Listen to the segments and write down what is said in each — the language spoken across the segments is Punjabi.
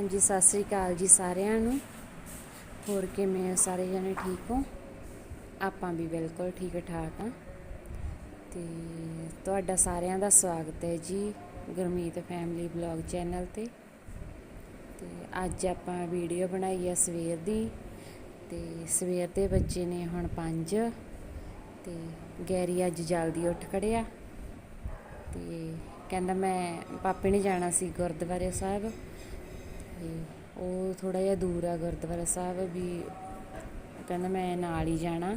ਹਾਂਜੀ, ਸਤਿ ਸ੍ਰੀ ਅਕਾਲ ਜੀ ਸਾਰਿਆਂ ਨੂੰ। ਹੋਰ ਕਿਵੇਂ ਹੋ? ਸਾਰੇ ਜਣੇ ਠੀਕ ਹੋ? ਆਪਾਂ ਵੀ ਬਿਲਕੁਲ ਠੀਕ ਠਾਕ ਆ ਤੇ ਤੁਹਾਡਾ ਸਾਰਿਆਂ ਦਾ ਸਵਾਗਤ ਹੈ ਜੀ ਗੁਰਮੀਤ ਫੈਮਿਲੀ ਬਲੌਗ ਚੈਨਲ ਤੇ। ਤੇ ਅੱਜ ਆਪਾਂ ਵੀਡੀਓ ਬਣਾਈ ਹੈ ਸਵੇਰ ਦੀ। ਤੇ ਸਵੇਰ ਦੇ ਬੱਚੇ ਨੇ ਹੁਣ 5 ਤੇ ਗੈਰੀ ਅੱਜ ਜਲਦੀ ਉੱਠ ਖੜਿਆ। ਤੇ ਕਹਿੰਦਾ ਮੈਂ, ਪਾਪੇ ਨੇ ਜਾਣਾ ਸੀ ਗੁਰਦੁਆਰੇ ਸਾਹਿਬ। ਉਹ ਥੋੜ੍ਹਾ ਜਿਹਾ ਦੂਰ ਆ ਗੁਰਦੁਆਰਾ ਸਾਹਿਬ ਵੀ ਕਹਿੰਦਾ ਮੈਂ ਨਾਲ ਹੀ ਜਾਣਾ।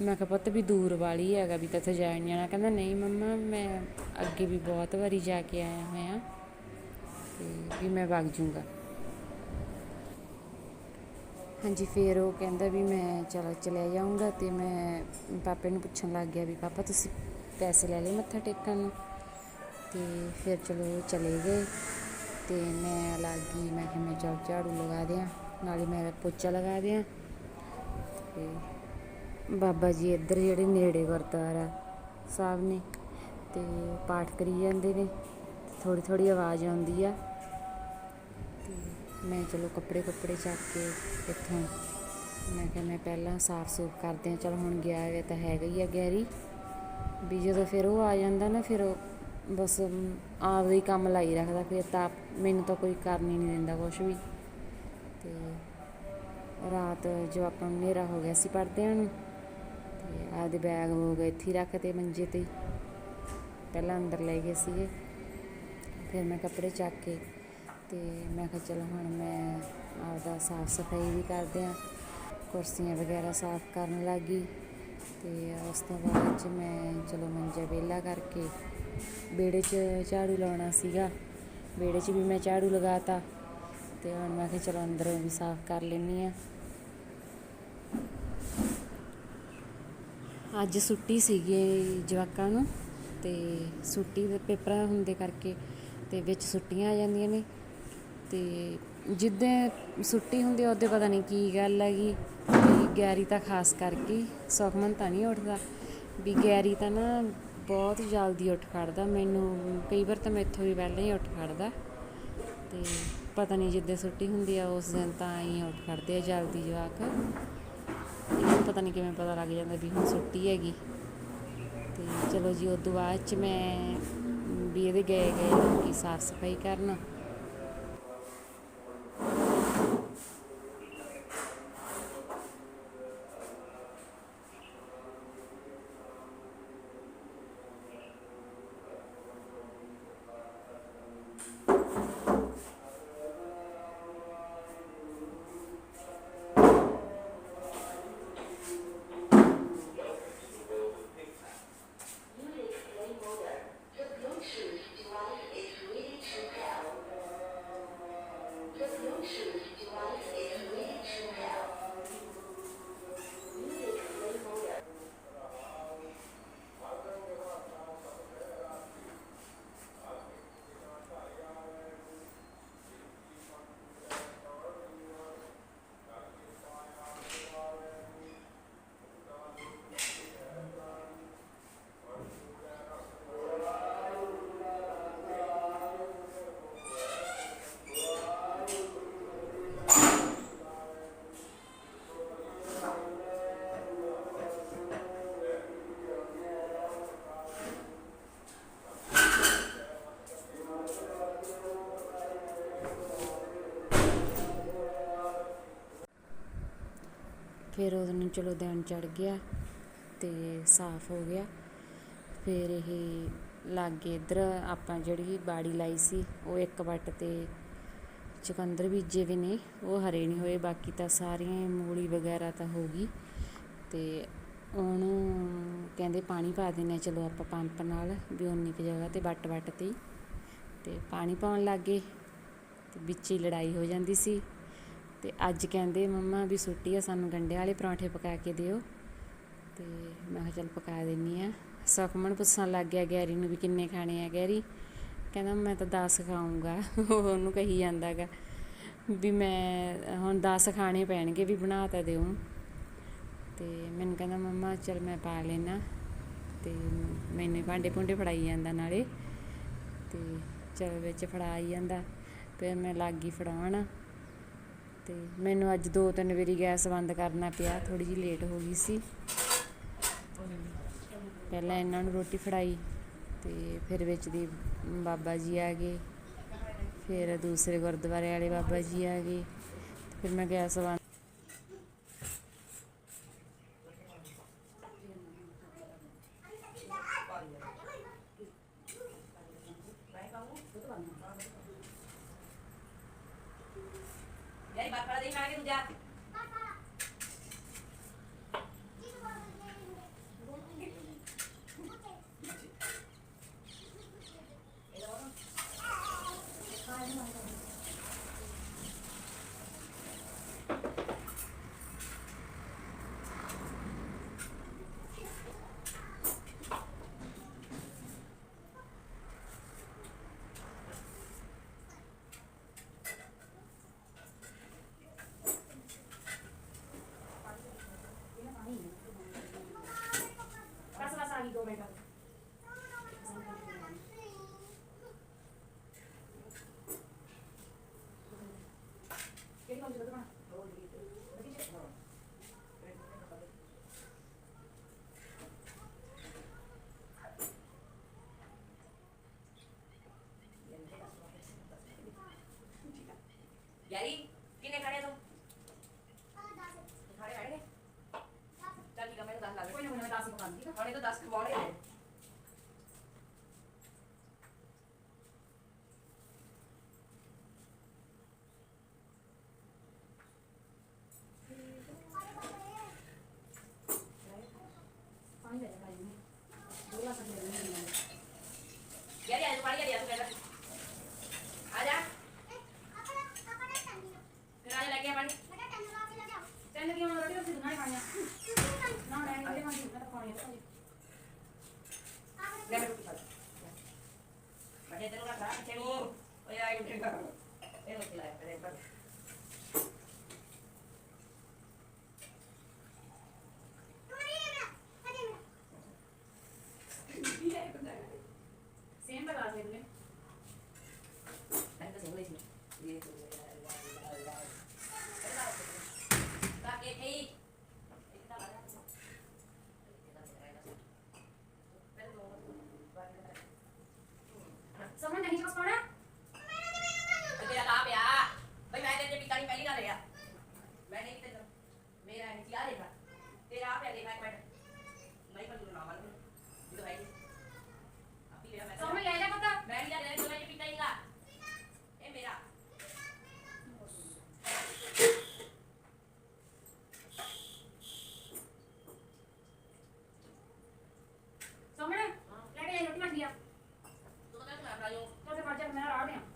ਮੈਂ ਕਿਹਾ ਪੁੱਤ ਵੀ ਦੂਰ ਵਾਲੀ ਹੈਗਾ ਵੀ ਤੱਥੇ ਜਾ ਨਹੀਂ ਜਾਣਾ। ਕਹਿੰਦਾ ਨਹੀਂ ਮੰਮਾ, ਮੈਂ ਅੱਗੇ ਵੀ ਬਹੁਤ ਵਾਰੀ ਜਾ ਕੇ ਆਇਆ ਹੋਇਆ। ਤੇ ਵੀ ਮੈਂ ਵਗ ਜੂੰਗਾ। ਹਾਂਜੀ, ਫਿਰ ਉਹ ਕਹਿੰਦਾ ਵੀ ਮੈਂ ਚਲ ਚਲਿਆ ਜਾਊਂਗਾ ਤੇ ਮੈਂ ਪਾਪੇ ਨੂੰ ਪੁੱਛਣ ਲੱਗ ਗਿਆ ਵੀ ਪਾਪਾ ਤੁਸੀਂ ਪੈਸੇ ਲੈ ਲਏ ਮੱਥਾ ਟੇਕਣ ਨੂੰ। ਤੇ ਫਿਰ ਚਲੋ ਚਲੇ ਗਏ। ਤੇ ਮੈਂ ਲੱਗ ਮੈਂ ਕਿਹਾ ਮੈਂ ਚਲ ਝਾੜੂ ਲਗਾ ਦਿਆਂ, ਨਾਲੇ ਮੈਂ ਪੋਚਾ ਲਗਾ ਦਿਆਂ। ਤੇ ਬਾਬਾ ਜੀ ਇੱਧਰ ਜਿਹੜੇ ਨੇੜੇ ਗੁਰਦੁਆਰਾ ਸਾਹਿਬ ਨੇ, ਤੇ ਪਾਠ ਕਰੀ ਜਾਂਦੇ ਨੇ ਥੋੜੀ ਥੋੜੀ ਆਵਾਜ਼ ਆਉਂਦੀ ਆ। ਤੇ ਮੈਂ ਚਲੋ ਕੱਪੜੇ ਕੱਪੜੇ ਚੱਕ ਕੇ ਇੱਥੋਂ, ਮੈਂ ਕਿਹਾ ਮੈਂ ਪਹਿਲਾਂ ਸਾਫ਼ ਸੂਫ ਕਰਦੇ ਆ ਚਲ ਹੁਣ ਗਿਆ ਹੋਇਆ ਤਾਂ ਹੈਗਾ ਹੀ ਆ ਗੈਰੀ। ਵੀ ਜਦੋਂ ਫਿਰ ਉਹ ਆ ਜਾਂਦਾ ਨਾ, ਫਿਰ ਉਹ ਬਸ ਆਪਦਾ ਹੀ ਕੰਮ ਲਾਈ ਰੱਖਦਾ, ਫਿਰ ਤਾਂ ਆਪ- ਮੈਨੂੰ ਤਾਂ ਕੋਈ ਕਰਨ ਹੀ ਨਹੀਂ ਦਿੰਦਾ ਕੁਛ ਵੀ। ਤੇ ਰਾਤ ਜੋ ਆਪਾਂ ਹਨੇਰਾ ਹੋ ਗਿਆ ਸੀ ਪੜਦਿਆਂ ਨੂੰ। ਤੇ ਆਪਦੇ ਬੈਗ ਹੋ ਗਏ ਇੱਥੇ ਹੀ ਰੱਖਤੇ ਮੰਜੇ ਤੇ ਪਹਿਲਾਂ ਅੰਦਰ ਲੈ ਗਏ ਸੀਗੇ। ਫਿਰ ਮੈਂ ਕੱਪੜੇ ਚੱਕ ਕੇ ਤੇ ਮੈਂ ਕਿਹਾ ਚਲੋ ਹੁਣ ਮੈਂ ਆਪਦਾ ਸਾਫ਼ ਸਫ਼ਾਈ ਵੀ ਕਰਦੇ ਆ। ਕੁਰਸੀਆਂ ਵਗੈਰਾ ਸਾਫ਼ ਕਰਨ ਲੱਗੀ ਤੇ ਉਸ ਤੋਂ ਬਾਅਦ ਚ ਮੈਂ ਚਲੋ ਮੰਜਾ ਵਿਹਲਾ ਕਰਕੇ ਵਿਹੜੇ 'ਚ ਝਾੜੂ ਲਾਉਣਾ ਸੀਗਾ। ਵਿਹੜੇ 'ਚ ਵੀ ਮੈਂ ਝਾੜੂ ਲਗਾਤਾ। ਤੇ ਹੁਣ ਮੈਂ ਕਿਹਾ ਚਲੋ ਅੰਦਰੋਂ ਵੀ ਸਾਫ਼ ਕਰ ਲੈਣੀ ਆ ਅੱਜ ਛੁੱਟੀ ਸੀਗੀ ਜਵਾਕਾਂ ਨੂੰ ਤੇ ਛੁੱਟੀ ਦੇ ਪੇਪਰਾਂ ਹੁੰਦੇ ਕਰਕੇ ਤੇ ਵਿੱਚ ਛੁੱਟੀਆਂ ਆ ਜਾਂਦੀਆਂ ਨੇ। ਤੇ ਜਿੱਦਾਂ ਛੁੱਟੀ ਹੁੰਦੀ ਉਹਦੇ ਪਤਾ ਨਹੀਂ ਕੀ ਗੱਲ ਹੈਗੀ ਵੀ ਗੈਰੀ ਤਾਂ ਖਾਸ ਕਰਕੇ ਸੁਖਮਨ ਤਾਂ ਨਹੀਂ ਉੱਠਦਾ। ਵੀ ਗੈਰੀ ਤਾਂ ਨਾ ਬਹੁਤ ਜਲਦੀ ਉੱਠ ਖੜਦਾ। ਮੈਨੂੰ ਕਈ ਵਾਰ ਤਾਂ ਮੈਥੋਂ ਵੀ ਪਹਿਲਾਂ ਹੀ ਉੱਠ ਖੜਦਾ। ਅਤੇ ਪਤਾ ਨਹੀਂ ਜਿੱਦਾਂ ਛੁੱਟੀ ਹੁੰਦੀ ਆ, ਉਸ ਦਿਨ ਤਾਂ ਹੀ ਉੱਠ ਖੜਦੇ ਆ ਜਲਦੀ ਜਵਾਕ। ਇਹਨੂੰ ਪਤਾ ਨਹੀਂ ਕਿਵੇਂ ਪਤਾ ਲੱਗ ਜਾਂਦਾ ਵੀ ਹੁਣ ਛੁੱਟੀ ਹੈਗੀ। ਤੇ ਚਲੋ ਜੀ ਉਸ ਤੋਂ ਬਾਅਦ ਚ ਮੈਂ ਵੀ ਇਹਦੇ ਗਏ ਗਏ ਲੋਕੀ ਸਾਫ਼ ਸਫ਼ਾਈ ਕਰਨ। ਫਿਰ ਉਹਨੂੰ ਚਲੋ ਦਿਨ ਚੜ੍ਹ ਗਿਆ ਅਤੇ ਸਾਫ਼ ਹੋ ਗਿਆ। ਫਿਰ ਇਹ ਲਾਗੇ ਇੱਧਰ ਆਪਾਂ ਜਿਹੜੀ ਬਾੜੀ ਲਾਈ ਸੀ, ਉਹ ਇੱਕ ਵੱਟ ਤੇ ਚੁਕੰਦਰ ਬੀਜੇ ਵੀ ਨੇ, ਉਹ ਹਰੇ ਨਹੀਂ ਹੋਏ, ਬਾਕੀ ਤਾਂ ਸਾਰੀਆਂ ਮੂਲੀ ਵਗੈਰਾ ਤਾਂ ਹੋ ਗਈ। ਅਤੇ ਉਹਨੂੰ ਕਹਿੰਦੇ ਪਾਣੀ ਪਾ ਦਿੰਨੇ ਆ ਚਲੋ ਆਪਾਂ ਪੰਪ ਨਾਲ ਵੀ ਉਨੀ ਕੁ ਜਗ੍ਹਾ ਤੇ ਵੱਟ ਵੱਟ ਤੇ ਹੀ। ਤੇ ਪਾਣੀ ਪਾਉਣ ਲੱਗੇ ਤੇ ਵਿੱਚ ਹੀ ਲੜਾਈ ਹੋ ਜਾਂਦੀ ਸੀ। ਤੇ ਅੱਜ ਕਹਿੰਦੇ ਮੰਮਾ ਵੀ ਛੁੱਟੀ ਆ, ਸਾਨੂੰ ਗੰਡੇ ਵਾਲੇ ਪਰੌਂਠੇ ਪਕਾ ਕੇ ਦਿਓ। ਤੇ ਮੈਂ ਕਿਹਾ ਚੱਲ ਪਕਾ ਦਿੰਨੀ ਆ। ਸੁਖਮਨ ਪੁੱਛਣ ਲੱਗ ਗਿਆ ਗੈਰੀ ਨੂੰ ਵੀ ਕਿੰਨੇ ਖਾਣੇ ਆ ਗੈਰੀ। ਕਹਿੰਦਾ ਮੈਂ ਤਾਂ 10 ਖਾਊਂਗਾ, ਉਹ ਉਹਨੂੰ ਕਹੀ ਜਾਂਦਾਗਾ ਵੀ ਮੈਂ ਹੁਣ 10 ਖਾਣੇ ਪੈਣਗੇ ਵੀ ਬਣਾ ਤਾਂ ਦਿਓ। ਤੇ ਮੈਨੂੰ ਕਹਿੰਦਾ ਮੰਮਾ ਚਲ ਮੈਂ ਪਾ ਲੈਣਾ ਤੇ ਮੈਨੂੰ ਭਾਂਡੇ ਭੁੰਡੇ ਫੜਾਈ ਜਾਂਦਾ ਨਾਲੇ। ਤੇ ਚਲ ਵਿੱਚ ਫੜਾਈ ਜਾਂਦਾ, ਫਿਰ ਮੈਂ ਲੱਗ ਗਈ ਫੜਾਉਣ। ਅਤੇ ਮੈਨੂੰ ਅੱਜ ਦੋ ਤਿੰਨ ਵਾਰੀ ਗੈਸ ਬੰਦ ਕਰਨਾ ਪਿਆ, ਥੋੜ੍ਹੀ ਜਿਹੀ ਲੇਟ ਹੋ ਗਈ ਸੀ। ਪਹਿਲਾਂ ਇਹਨਾਂ ਨੂੰ ਰੋਟੀ ਫੜਾਈ ਅਤੇ ਫਿਰ ਵਿੱਚ ਦੀ ਬਾਬਾ ਜੀ ਆ ਗਏ। ਫਿਰ ਦੂਸਰੇ ਗੁਰਦੁਆਰੇ ਵਾਲੇ ਬਾਬਾ ਜੀ ਆ ਗਏ। ਫਿਰ ਮੈਂ ਗੈਸ ਬੰਦ ਯਾਰੀ ਬਾਤ ਕਰਾ ਦੇ ਮੈਂ ਕਿ ਤੂੰ ਜਾ ਬਸ ਬਸ ਆ ਗਈ ਦੋ ਮਿੰਟ ਕਿਹੜੀ ਕੌਣ ਸੀ ਦੁਕਾਨ ਯਾਰੀ ਕਿੰਨੇ ਖਾਣੇ ਤੂੰ ਖਾਣੇ ਖਾਣੇ ਨੇ ਚੱਲ ਠੀਕ ਆ ਮੈਨੂੰ 10 ਲੱਗ ਕੋਈ ਨਾ ਕੋਈ ਨਾ ਦੱਸ ਪਕਾ ਦਿੰਦੀ ਹੁਣੇ ਤਾਂ 10 ਖਵਾਉਣੇ ਨੇ now.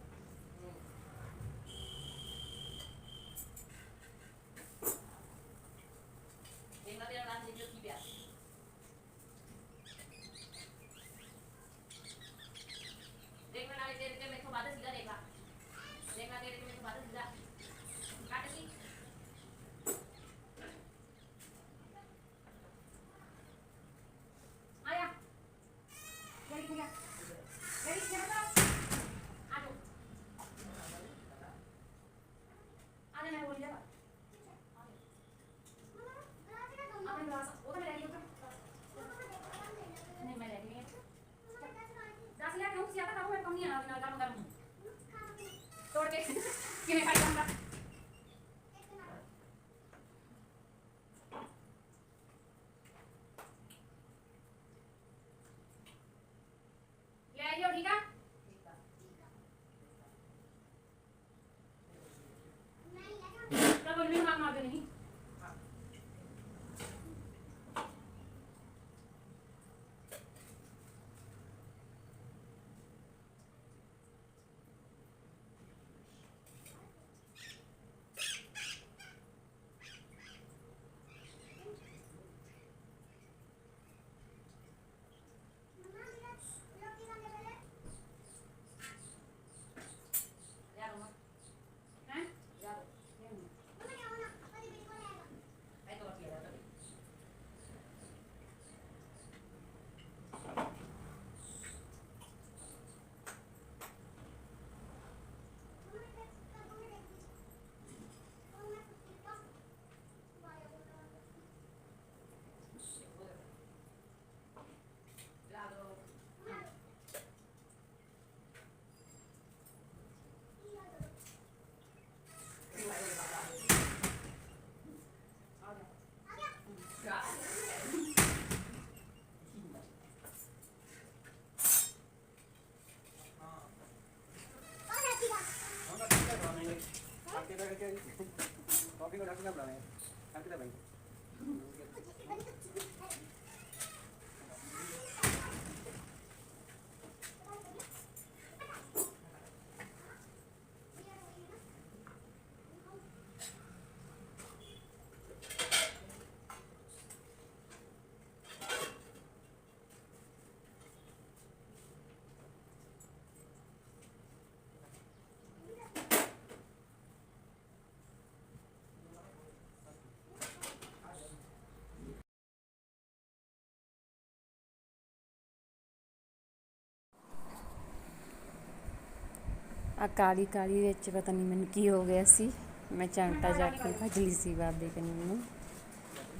ਆ ਕਾਲੀ ਕਾਲੀ ਵਿੱਚ ਪਤਾ ਨਹੀਂ ਮੈਨੂੰ ਕੀ ਹੋ ਗਿਆ ਸੀ। ਮੈਂ ਚਮਟਾ ਜਾ ਕੇ ਭੱਜ ਲਈ ਸੀ ਬਾਬੇ ਕੰਨੀ ਨੂੰ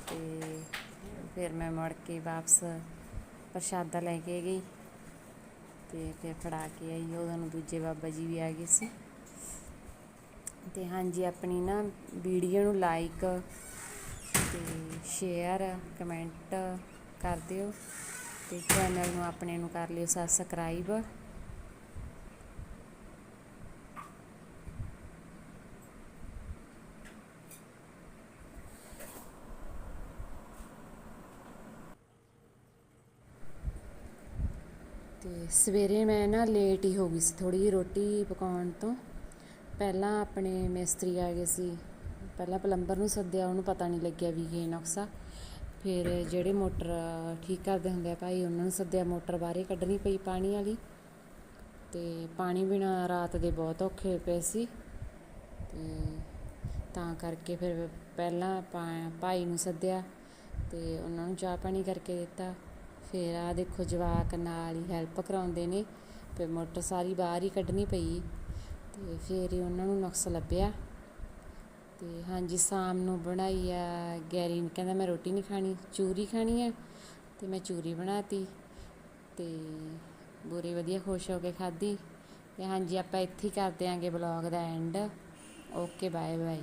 ਤੇ ਫਿਰ ਮੈਂ ਮੁੜ ਕੇ ਵਾਪਸ ਪ੍ਰਸ਼ਾਦਾ ਲੈ ਕੇ ਗਈ। ਤੇ ਫਿਰ ਫੜਾ ਕੇ ਆਈ, ਉਦੋਂ ਨੂੰ ਦੂਜੇ ਬਾਬਾ ਜੀ ਵੀ ਆ ਗਏ ਸੀ। ਤੇ ਹਾਂਜੀ, ਆਪਣੀ ਨਾ ਵੀਡੀਓ ਨੂੰ ਲਾਈਕ ਤੇ ਸ਼ੇਅਰ ਕਮੈਂਟ ਕਰ ਦਿਓ। ਤੇ ਚੈਨਲ ਨੂੰ ਆਪਣੇ ਨੂੰ ਕਰ ਲਿਓ ਸਬਸਕ੍ਰਾਈਬ ਤੇ ਸਵੇਰੇ ਮੈਂ ਨਾ ਲੇਟ ਹੀ ਹੋ ਗਈ ਸੀ ਥੋੜੀ ਜਿਹੀ ਰੋਟੀ ਪਕਾਉਣ ਤੋਂ। ਪਹਿਲਾਂ ਆਪਣੇ ਮਿਸਤਰੀ ਆ ਗਏ ਸੀ। ਪਹਿਲਾਂ ਪਲੰਬਰ ਨੂੰ ਸੱਦਿਆ, ਉਹਨੂੰ ਪਤਾ ਨਹੀਂ ਲੱਗਿਆ ਵੀ ਇਹ ਨੁਕਸਾ। ਫਿਰ ਜਿਹੜੇ ਮੋਟਰ ਠੀਕ ਕਰਦੇ ਹੁੰਦੇ ਆ ਭਾਈ, ਉਹਨਾਂ ਨੂੰ ਸੱਦਿਆ, ਮੋਟਰ ਬਾਹਰੇ ਕੱਢਣੀ ਪਈ ਪਾਣੀ ਵਾਲੀ। ਤੇ ਪਾਣੀ ਬਿਨਾ ਰਾਤ ਦੇ ਬਹੁਤ ਔਖੇ ਪਏ ਸੀ। ਤੇ ਤਾਂ ਕਰਕੇ ਫਿਰ ਪਹਿਲਾਂ ਪਾ- ਭਾਈ ਨੂੰ ਸੱਦਿਆ ਤੇ ਉਹਨਾਂ ਨੂੰ ਚਾਹ ਪਾਣੀ ਕਰਕੇ ਦਿੱਤਾ। ਫਿਰ ਆ ਦੇਖੋ ਜਵਾਕ ਨਾਲ ਹੀ ਹੈਲਪ ਕਰਾਉਂਦੇ ਨੇ ਫਿਰ ਮੋਟਰ ਸਾਰੀ ਬਾਹਰ ਹੀ ਕੱਢਣੀ ਪਈ। ਤੇ ਫਿਰ ਹੀ ਉਹਨਾਂ ਨੂੰ ਨੁਕਸ ਲੱਭਿਆ। ਤੇ ਹਾਂਜੀ, ਸ਼ਾਮ ਨੂੰ ਬਣਾਈ ਆ ਗੈਰੀ ਨੇ, ਕਹਿੰਦਾ ਮੈਂ ਰੋਟੀ ਨਹੀਂ ਖਾਣੀ, ਚੂਰੀ ਖਾਣੀ ਆ, ਤੇ ਮੈਂ ਚੂਰੀ ਬਣਾਤੀ। ਤੇ ਬੁਰੇ ਵਧੀਆ ਖੁਸ਼ ਹੋ ਕੇ ਖਾਧੀ। ਤੇ ਹਾਂਜੀ, ਆਪਾਂ ਇੱਥੇ ਹੀ ਕਰ ਦਿਆਂਗੇ ਬਲੌਗ ਦਾ ਐਂਡ ਓਕੇ ਬਾਏ ਬਾਏ